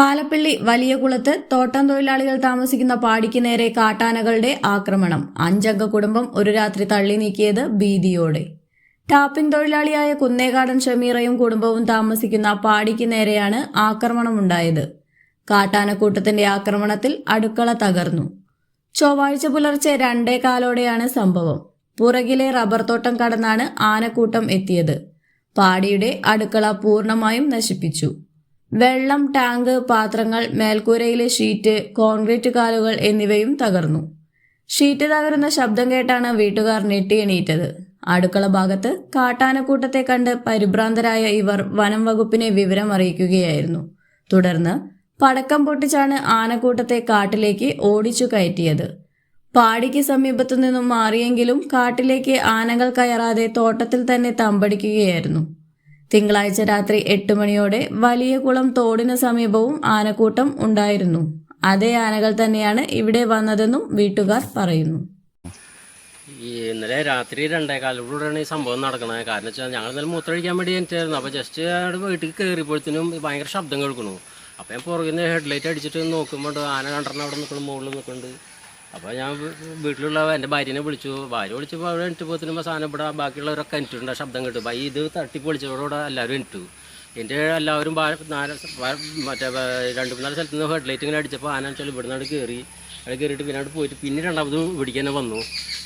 പാലപ്പള്ളി വലിയ കുളത്ത് തോട്ടം തൊഴിലാളികൾ താമസിക്കുന്ന പാടിക്ക് നേരെ കാട്ടാനകളുടെ ആക്രമണം. അഞ്ചംഗ കുടുംബം ഒരു രാത്രി തള്ളി നീക്കിയത് ഭീതിയോടെ. ടാപ്പിംഗ് തൊഴിലാളിയായ കുന്നേകാടൻ ഷമീറയും കുടുംബവും താമസിക്കുന്ന പാടിക്ക് നേരെയാണ് ആക്രമണമുണ്ടായത്. കാട്ടാനക്കൂട്ടത്തിന്റെ ആക്രമണത്തിൽ അടുക്കള തകർന്നു. ചൊവ്വാഴ്ച പുലർച്ചെ രണ്ടേ കാലോടെയാണ് സംഭവം. പുറകിലെ റബ്ബർ തോട്ടം കടന്നാണ് ആനക്കൂട്ടം എത്തിയത്. പാടിയുടെ അടുക്കള പൂർണമായും നശിപ്പിച്ചു. വെള്ളം ടാങ്ക് പാത്രങ്ങൾ മേൽക്കൂരയിലെ ഷീറ്റ് കോൺക്രീറ്റ് കാലുകൾ എന്നിവയും തകർന്നു. ഷീറ്റ് തകരുന്ന ശബ്ദം കേട്ടാണ് വീട്ടുകാർ എണീറ്റത് അടുക്കള ഭാഗത്ത് കാട്ടാനക്കൂട്ടത്തെ കണ്ട് പരിഭ്രാന്തരായ ഇവർ വനം വകുപ്പിനെ വിവരം അറിയിക്കുകയായിരുന്നു തുടർന്ന് പടക്കം പൊട്ടിച്ചാണ് ആനക്കൂട്ടത്തെ കാട്ടിലേക്ക് ഓടിച്ചു കയറ്റിയത്. പാടിക്ക് സമീപത്തു നിന്നും മാറിയെങ്കിലും കാട്ടിലേക്ക് ആനകൾ കയറാതെ തോട്ടത്തിൽ തന്നെ തമ്പടിക്കുകയായിരുന്നു. തിങ്കളാഴ്ച രാത്രി എട്ട് മണിയോടെ വലിയ കുളം തോടിന് സമീപവും ആനക്കൂട്ടം ഉണ്ടായിരുന്നു. അതേ ആനകൾ തന്നെയാണ് ഇവിടെ വന്നതെന്നും വീട്ടുകാർ പറയുന്നു. ഇന്നലെ രാത്രി രണ്ടേകാലോടെയാണ് ഈ സംഭവം നടക്കുന്നത് കാരണം വെച്ചാൽ ഞങ്ങൾ ഇന്നലെ മൂത്രമൊഴിക്കാൻ വേണ്ടി എനിറ്റായിരുന്നു അപ്പോൾ ജസ്റ്റ് അവിടെ വീട്ടിൽ കയറിയപ്പോഴത്തേനും ഭയങ്കര ശബ്ദം കേൾക്കണു. അപ്പോൾ ഞാൻ പുറകിൽ നിന്ന് ഹെഡ്ലൈറ്റ് അടിച്ചിട്ട് നോക്കുമ്പോൾ ആന രണ്ടെണ്ണം അവിടെ നിൽക്കണം മുകളിൽ നിൽക്കുന്നുണ്ട്. അപ്പോൾ ഞാൻ വീട്ടിലുള്ള എന്റെ ഭാര്യനെ വിളിച്ചു. ഭാര്യ വിളിച്ചപ്പോൾ അവിടെ എണിറ്റ് പോകത്തിനുമ്പോൾ സാധനം ഇവിടെ ബാക്കിയുള്ളവരൊക്കെ എനിറ്റുണ്ട് ശബ്ദം കേട്ടു. അപ്പോൾ ഇത് തട്ടി പൊളിച്ചവരോടെ എല്ലാവരും എനിട്ടു എന്റെ എല്ലാവരും നാല് മറ്റേ രണ്ട് മൂന്നാൽ സ്ഥലത്ത് നിന്ന് ഹെഡ്ലൈറ്റ് ഇങ്ങനെ അടിച്ചപ്പോൾ ആന വെച്ചാൽ ഇവിടെ നിന്നാണ് കയറി അവിടെ കയറിയിട്ട് പിന്നെ അവിടെ പോയിട്ട് പിന്നെ രണ്ടാമത് തന്നെ വന്നു.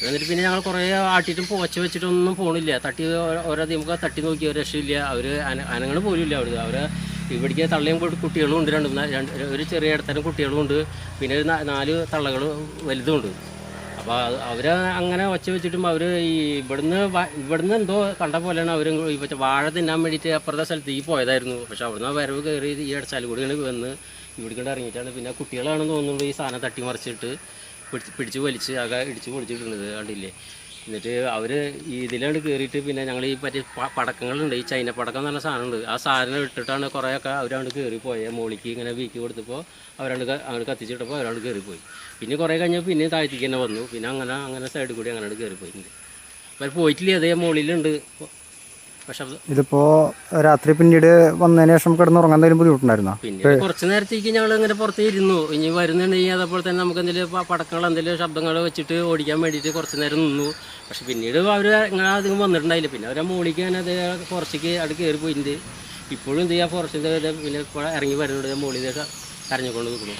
എന്നിട്ട് പിന്നെ ഞങ്ങൾ കുറേ ആട്ടിയിട്ടും പോച്ച വെച്ചിട്ടൊന്നും പോണില്ല. തട്ടി ഓരോ നമുക്ക് തട്ടി നോക്കിയ രക്ഷയില്ല. അവർ അനങ്ങൾ പോലും ഇല്ല അവിടെ അവർ ഇവിടേക്ക് തള്ളയും കുട്ടികളും ഉണ്ട് രണ്ട് രണ്ട് ഒരു ചെറിയ ഇടത്തരം കുട്ടികളും ഉണ്ട്. പിന്നെ ഒരു നാല് തള്ളകൾ വലുതുമുണ്ട് അപ്പോൾ അവർ അങ്ങനെ ഒച്ച വെച്ചിട്ടും അവർ ഈ ഇവിടുന്ന് ഇവിടുന്ന് എന്തോ കണ്ട പോലെയാണ് അവർ മറ്റേ വാഴ തിന്നാൻ വേണ്ടിയിട്ട് അപ്പുറത്തെ സ്ഥലത്തേക്ക് പോയതായിരുന്നു. പക്ഷെ അവിടുന്ന് വരവ് കയറി ഈ അടച്ചാൽ കൂടി ഇങ്ങനെ വന്ന് ഇവിടെ കൊണ്ട് ഇറങ്ങിയിട്ടാണ്. പിന്നെ കുട്ടികളാണെന്ന് തോന്നുന്നുണ്ട് ഈ സാധനം തട്ടി മറിച്ചിട്ട് പിടിച്ച് പിടിച്ച് വലിച്ച് ആകെ ഇടിച്ച് പൊളിച്ചിട്ടുണ്ട് കണ്ടില്ലേ? എന്നിട്ട് അവർ ഇതിലാണ് കയറിയിട്ട് പിന്നെ ഞങ്ങൾ ഈ മറ്റേ പടക്കങ്ങളുണ്ട് ഈ ചൈന പടക്കം എന്ന് പറഞ്ഞ സാധനമുണ്ട്. ആ സാധനം ഇട്ടിട്ടാണ് കുറേയൊക്കെ അവരാണ് കയറി പോയത് മോളിക്ക് ഇങ്ങനെ വീക്കി കൊടുത്തപ്പോൾ അവരാണ് ക- അങ്ങോട്ട് കത്തിച്ചിട്ടപ്പോൾ അവരാണ് കയറിപ്പോയി പിന്നെ കുറേ കഴിഞ്ഞപ്പോൾ പിന്നെ താഴ്ത്തിക്ക് തന്നെ വന്നു. പിന്നെ അങ്ങനെ അങ്ങനെ സൈഡിൽ കൂടി അങ്ങനെ കയറിപ്പോയിട്ടുണ്ട് അവർ പോയിട്ടില്ല അതേ മുകളിലുണ്ട് ഇതിപ്പോ രാത്രി പിന്നീട് വന്നതിന് ശേഷം കിടന്നുറങ്ങാൻ എന്തെങ്കിലും ബുദ്ധിമുട്ടുണ്ടായിരുന്നോ? പിന്നെ കുറച്ച് നേരത്തേക്ക് ഞങ്ങൾ ഇങ്ങനെ പുറത്ത് ഇരുന്നു ഇനി വരുന്നുണ്ടെങ്കിൽ അതേപോലെ തന്നെ നമുക്ക് എന്തെങ്കിലും പടക്കങ്ങൾ എന്തെങ്കിലും ശബ്ദങ്ങൾ വെച്ചിട്ട് ഓടിക്കാൻ വേണ്ടിയിട്ട് കുറച്ച് നേരം നിന്നു. പക്ഷെ പിന്നീട് അവർ ഇങ്ങനെ അധികം വന്നിട്ടുണ്ടായില്ല. പിന്നെ അവരെ മോളിക്ക് തന്നെ അത് കുറച്ചേക്ക് അവിടെ കയറി പോയിട്ടുണ്ട്. ഇപ്പോഴും എന്ത് ചെയ്യാൻ ഫോറസ്റ്റിന്റെ പിന്നെ ഇറങ്ങി വരുന്നുണ്ട്. മോളിൽ കരഞ്ഞുകൊണ്ട് നിൽക്കുന്നു.